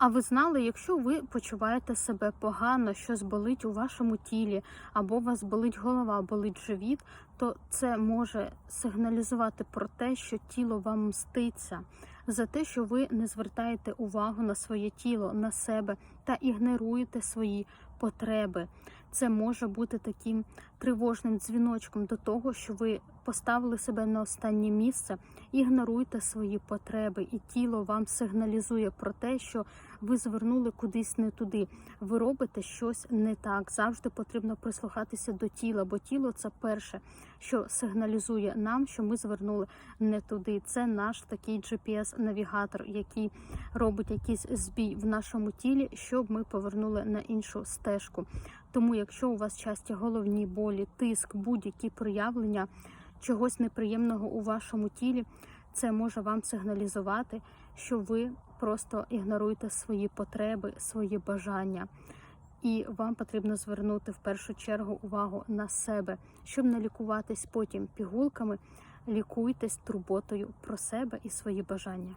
А ви знали, якщо ви почуваєте себе погано, щось болить у вашому тілі, або у вас болить голова, болить живіт, то це може сигналізувати про те, що тіло вам мститься за те, що ви не звертаєте увагу на своє тіло, на себе та ігноруєте свої потреби. Це може бути таким тривожним дзвіночком до того, що ви поставили себе на останнє місце, ігноруєте свої потреби, і тіло вам сигналізує про те, що ви звернули кудись не туди. Ви робите щось не так. Завжди потрібно прислухатися до тіла, бо тіло це перше, що сигналізує нам, що ми звернули не туди. Це наш такий GPS-навігатор, який робить якийсь збій в нашому тілі, щоб ми повернули на іншу стежку. Тому, якщо у вас часті головні болі, тиск, будь-які проявлення чогось неприємного у вашому тілі, це може вам сигналізувати, що ви просто ігноруєте свої потреби, свої бажання. І вам потрібно звернути в першу чергу увагу на себе, щоб не лікуватись потім пігулками, лікуйтесь турботою про себе і свої бажання.